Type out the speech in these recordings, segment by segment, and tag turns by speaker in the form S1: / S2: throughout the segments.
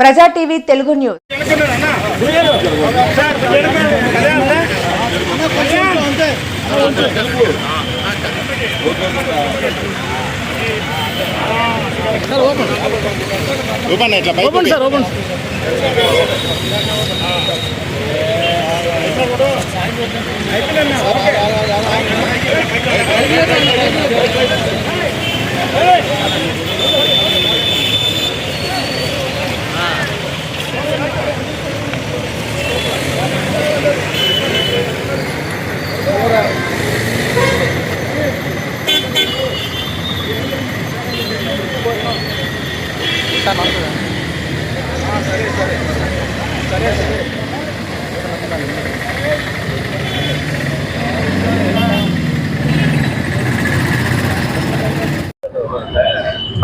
S1: ప్రజా TV Telugu news.
S2: Open ఇట్లా పైకి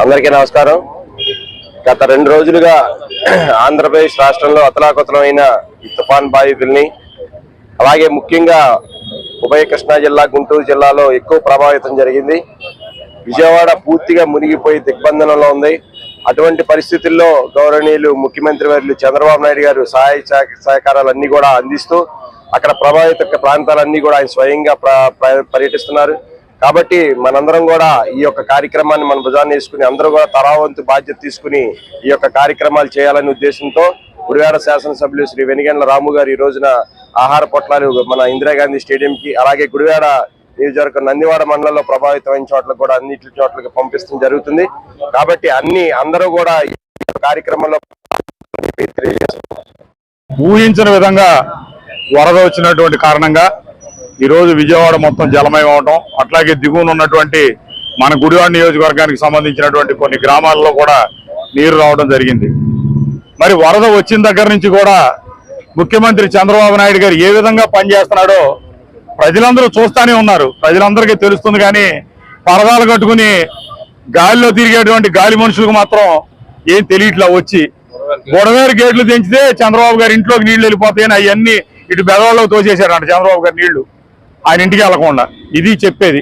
S3: అందరికీ నమస్కారం. గత రెండు రోజులుగా ఆంధ్రప్రదేశ్ రాష్ట్రంలో అతలాకుతలమైన ఈ తుఫాన్ బాధితుల్ని అలాగే ముఖ్యంగా ఉభయ కృష్ణా జిల్లా గుంటూరు జిల్లాలో ఎక్కువ ప్రభావితం జరిగింది. విజయవాడ పూర్తిగా మునిగిపోయి దిగ్బంధనంలో ఉంది. అటువంటి పరిస్థితుల్లో గౌరవనీయులు ముఖ్యమంత్రి వర్యులు చంద్రబాబు నాయుడు గారు సహాయ సహకారాలన్నీ కూడా అందిస్తూ అక్కడ ప్రభావిత ప్రాంతాలన్నీ కూడా ఆయన స్వయంగా ప్ర- పర్యటిస్తున్నారు. కాబట్టి మనందరం కూడా ఈ యొక్క కార్యక్రమాన్ని మన భుజాన్ని వేసుకుని అందరూ కూడా తరావంతు బాధ్యత తీసుకుని ఈ యొక్క కార్యక్రమాలు చేయాలనే ఉద్దేశంతో గుడివాడ శాసనసభ్యులు శ్రీ వెనిగండ్ల రాము గారు ఈ రోజున ఆహార పొట్లాలు మన ఇందిరాగాంధీ స్టేడియంకి అలాగే గుడివాడ నియోజకవర్గం నందివాడ మండలంలో ప్రభావితమైన చోట్ల కూడా అన్ని చోట్లకి పంపిస్తూ జరుగుతుంది. కాబట్టి అన్ని అందరూ కూడా ఈ కార్యక్రమంలో
S4: ఊహించిన విధంగా వరద వచ్చినటువంటి కారణంగా ఈరోజు విజయవాడ మొత్తం జలమయం అవడం అట్లాగే దిగువన ఉన్నటువంటి మన గుడివాడ నియోజకవర్గానికి సంబంధించినటువంటి కొన్ని గ్రామాల్లో కూడా నీరు రావడం జరిగింది. మరి వరద వచ్చిన దగ్గర నుంచి కూడా ముఖ్యమంత్రి చంద్రబాబు నాయుడు గారు ఏ విధంగా పనిచేస్తున్నాడో ప్రజలందరూ చూస్తానే ఉన్నారు. ప్రజలందరికీ తెలుస్తుంది కానీ పరదాలు కట్టుకుని గాలిలో తిరిగేటువంటి గాలి మనుషులకు మాత్రం ఏం తెలియట్లా వచ్చి. బుడవేరు గేట్లు తెంచితే చంద్రబాబు గారి ఇంట్లోకి నీళ్ళు వెళ్ళిపోతాయని అవన్నీ ఇటు బెదవాళ్ళలో తోసేశారంట చంద్రబాబు గారి నీళ్ళు. ఆయన ఇంటికి వెళ్ళకుండా ఇది చెప్పేది.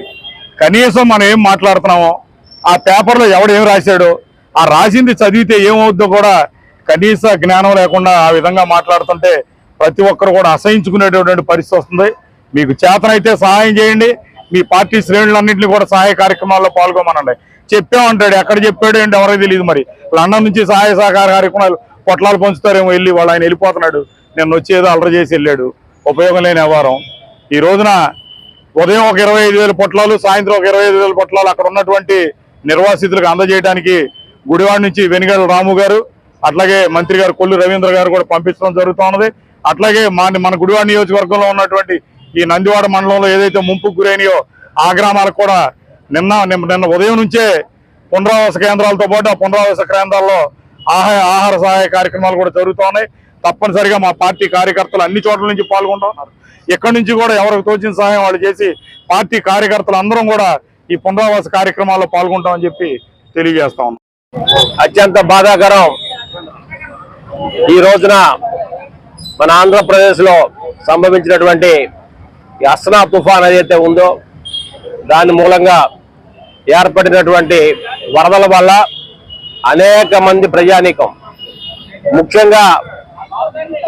S4: కనీసం మనం ఏం మాట్లాడుతున్నామో ఆ పేపర్లో ఎవడు ఏం రాశాడో ఆ రాసింది చదివితే ఏమవుద్దో కూడా కనీస జ్ఞానం లేకుండా ఆ విధంగా మాట్లాడుతుంటే ప్రతి ఒక్కరు కూడా అసహించుకునేటటువంటి పరిస్థితి వస్తుంది. మీకు చేతనైతే సహాయం చేయండి. మీ పార్టీ శ్రేణులన్నింటినీ కూడా సహాయ కార్యక్రమాల్లో పాల్గొమనండి చెప్పామంటాడు ఎక్కడ చెప్పాడు ఏంటి ఎవరికి తెలియదు మరి. లండన్ నుంచి సహాయ సహకార కార్యక్రమాలు పొట్లాలు పంచుతారేమో వెళ్ళి వాళ్ళు ఆయన వెళ్ళిపోతున్నాడు. నేను వచ్చేదో అల్లరి చేసి వెళ్ళాడు. ఉపయోగం లేని వ్యవహారం. ఈ రోజున ఉదయం ఒక ఇరవై ఐదు వేల పొట్లాలు సాయంత్రం ఒక ఇరవై ఐదు వేల పొట్లాలు అక్కడ ఉన్నటువంటి నిర్వాసితులకు అందజేయడానికి గుడివాడ నుంచి వెనుగడ రాము గారు అట్లాగే మంత్రి గారు కొల్లు రవీంద్ర గారు కూడా పంపించడం జరుగుతూ ఉన్నది. అట్లాగే మన మన గుడివాడ నియోజకవర్గంలో ఉన్నటువంటి ఈ నందివాడ మండలంలో ఏదైతే ముంపుకు గురైనాయో ఆ గ్రామాలకు కూడా నిన్న నిన్న ఉదయం నుంచే పునరావాస కేంద్రాలతో పాటు ఆ పునరావాస కేంద్రాల్లో ఆహార ఆహార సహాయ కార్యక్రమాలు కూడా జరుగుతూ ఉన్నాయి తప్పనిసరిగా మా పార్టీ కార్యకర్తలు అన్ని చోట్ల నుంచి పాల్గొంటూ ఉన్నారు. నుంచి కూడా ఎవరికి తోచిన సహాయం వాళ్ళు చేసి పార్టీ కార్యకర్తలు అందరం కూడా ఈ పునరావాస కార్యక్రమాల్లో పాల్గొంటామని చెప్పి తెలియజేస్తా ఉన్నాం.
S3: అత్యంత బాధాకరం ఈ రోజున మన ఆంధ్రప్రదేశ్లో సంభవించినటువంటి అస్నా తుఫాన్ ఏదైతే ఉందో దాని మూలంగా ఏర్పడినటువంటి వరదల వల్ల అనేక మంది ప్రజానీకం. ముఖ్యంగా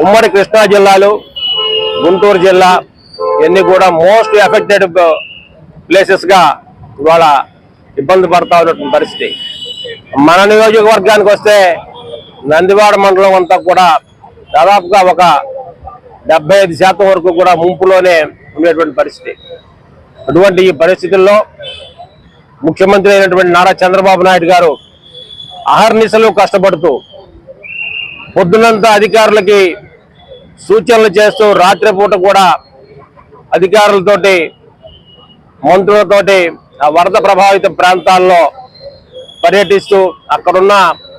S3: ఉమ్మడి కృష్ణా జిల్లాలు గుంటూరు జిల్లా ఇవన్నీ కూడా మోస్ట్ ఎఫెక్టెడ్ ప్లేసెస్గా ఇవాళ ఇబ్బంది పడతా ఉన్నటువంటి పరిస్థితి. మన నియోజకవర్గానికి వస్తే నందివాడ మండలం అంతా కూడా దాదాపుగా ఒక డెబ్బై ఐదు శాతం వరకు కూడా ముంపులోనే ఉండేటువంటి పరిస్థితి. అటువంటి ఈ పరిస్థితుల్లో ముఖ్యమంత్రి అయినటువంటి నారా చంద్రబాబు నాయుడు గారు అహర్నిశలు కష్టపడుతూ పొద్దునంతా అధికారులకి సూచనలు చేస్తూ రాత్రిపూట కూడా అధికారులతోటి మంత్రులతోటి ఆ వరద ప్రభావిత ప్రాంతాల్లో పర్యటిస్తూ అక్కడున్న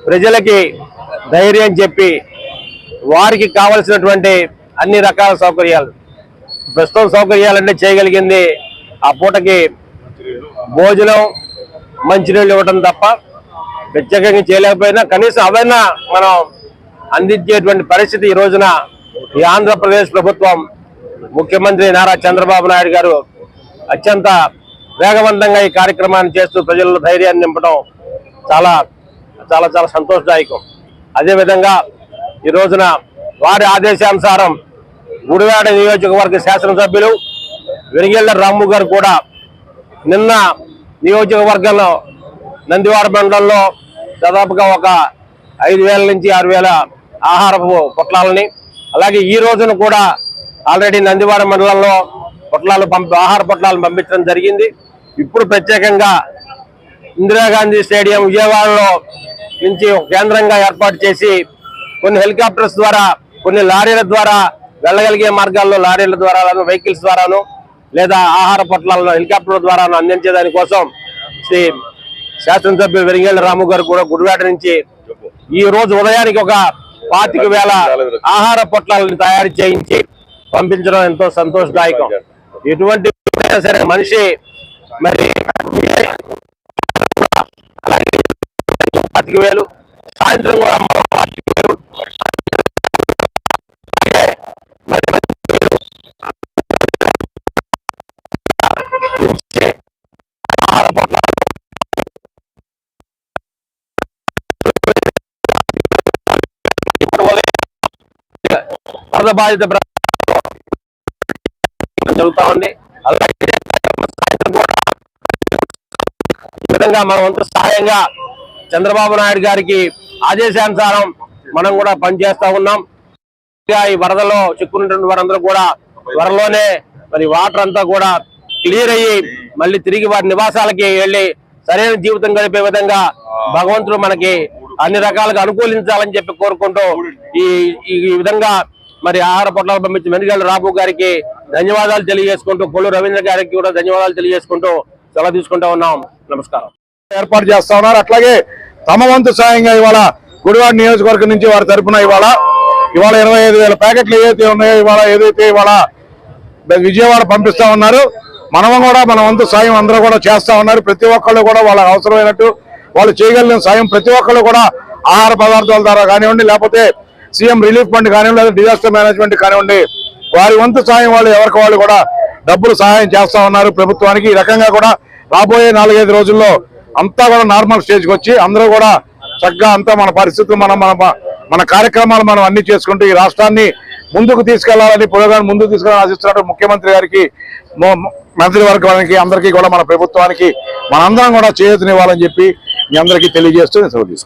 S3: ప్రజలకి ధైర్యం చెప్పి వారికి కావలసినటువంటి అన్ని రకాల సౌకర్యాలు. ప్రస్తుతం సౌకర్యాలన్నీ చేయగలిగింది. ఆ పూటకి భోజనం మంచినీళ్ళు ఇవ్వటం తప్ప ప్రత్యేకంగా చేయలేకపోయినా కనీసం అవైనా మనం అందించేటువంటి పరిస్థితి ఈ రోజున ఈ ఆంధ్రప్రదేశ్ ప్రభుత్వం ముఖ్యమంత్రి నారా చంద్రబాబు నాయుడు గారు అత్యంత వేగవంతంగా ఈ కార్యక్రమాన్ని చేస్తూ ప్రజల్లో ధైర్యాన్ని నింపడం చాలా చాలా చాలా సంతోషదాయకం. అదేవిధంగా ఈ రోజున వారి ఆదేశానుసారం గుడివాడ నియోజకవర్గ శాసనసభ్యులు వెనిగెళ్ళ రాము గారు కూడా నిన్న నియోజకవర్గంలో నందివాడ మండలంలో దాదాపుగా ఒక ఐదు వేల నుంచి ఆరు వేల ఆహారపు పొట్లాలని అలాగే ఈ రోజున కూడా ఆల్రెడీ నందివాడ మండలంలో పొట్లాలు పంపి ఆహార పొట్లాలు పంపించడం జరిగింది. ఇప్పుడు ప్రత్యేకంగా ఇందిరాగాంధీ స్టేడియం విజయవాడలో నుంచి కేంద్రంగా ఏర్పాటు చేసి కొన్ని హెలికాప్టర్స్ ద్వారా కొన్ని లారీల ద్వారా వెళ్ళగలిగే మార్గాల్లో లారీల ద్వారాను వెహికల్స్ ద్వారాను లేదా ఆహార పొట్లాలను హెలికాప్టర్ ద్వారాను అందించే దానికోసం శ్రీ శాసనసభ్యులు వెరింగేళ్ళ రాము గారు కూడా గుడివాడ నుంచి ఈ రోజు ఉదయానికి ఒక పాతిక వేల ఆహార పొట్లాలను తయారు చేయించి పంపించడం ఎంతో సంతోషదాయకం. ఎటువంటి సరే మనిషి మరి పాతిక వేలు సాయంత్రం కూడా వరద బాధిత జరుగుతా ఉంది. అలాగే విధంగా మన వంతు సహాయంగా చంద్రబాబు నాయుడు గారికి ఆదేశానుసారం మనం కూడా పనిచేస్తా ఉన్నాం. ఈ వరదలో చిక్కున్నటువంటి వారందరూ కూడా త్వరలోనే మరి వాటర్ అంతా కూడా క్లియర్ అయ్యి మళ్ళీ తిరిగి వారి నివాసాలకి వెళ్ళి సరైన జీవితం గడిపే విధంగా భగవంతుడు మనకి అన్ని రకాలుగా అనుకూలించాలని చెప్పి కోరుకుంటూ ఈ ఈ విధంగా మరి ఆహార పొట్లాలు పంపించి మెనుగల రాబు గారికి ధన్యవాదాలు తెలియజేసుకుంటూ కొల్లు రవీంద్ర గారికి కూడా ధన్యవాదాలు తెలియజేసుకుంటూ సెలవు తీసుకుంటూ ఉన్నాం. నమస్కారం.
S4: ఏర్పాటు చేస్తా ఉన్నారు. అట్లాగే తమ వంతు సాయంగా ఇవాళ గుడివాడ నియోజకవర్గం నుంచి వారి తరపున ఇవాళ ఇవాళ ఇరవై ఐదు వేల ప్యాకెట్లు ఏదైతే ఉన్నాయో ఇవాళ ఏదైతే ఇవాళ విజయవాడ పంపిస్తా ఉన్నారు మనం కూడా మన వంతు సాయం అందరూ కూడా చేస్తా ఉన్నారు. ప్రతి ఒక్కళ్ళు కూడా వాళ్ళకి అవసరమైనట్టు వాళ్ళు చేయగలిగిన సాయం ప్రతి ఒక్కళ్ళు కూడా ఆహార పదార్థాల ద్వారా కానివ్వండి లేకపోతే సీఎం రిలీఫ్ ఫండ్ కానివ్వండి లేదా డిజాస్టర్ మేనేజ్మెంట్ కానివ్వండి వారి వంతు సాయం వాళ్ళు ఎవరికి వాళ్ళు కూడా డబ్బులు సహాయం చేస్తా ఉన్నారు. ప్రభుత్వానికి ఈ రకంగా కూడా రాబోయే నాలుగైదు రోజుల్లో అంతా కూడా నార్మల్ స్టేజ్కి వచ్చి అందరూ కూడా చక్కగా అంతా మన పరిస్థితులు మనం మన మన కార్యక్రమాలు మనం అన్ని చేసుకుంటూ ఈ రాష్ట్రాన్ని ముందుకు తీసుకెళ్ళాలని పురోగాన్ని ముందుకు తీసుకెళ్ళాలని ఆశిస్తున్నట్టు ముఖ్యమంత్రి గారికి మో- మంత్రివర్గానికి అందరికీ కూడా మన ప్రభుత్వానికి మనందరం కూడా చేయూతనివ్వాలని చెప్పి మీ అందరికీ తెలియజేస్తూ నేను సెలవు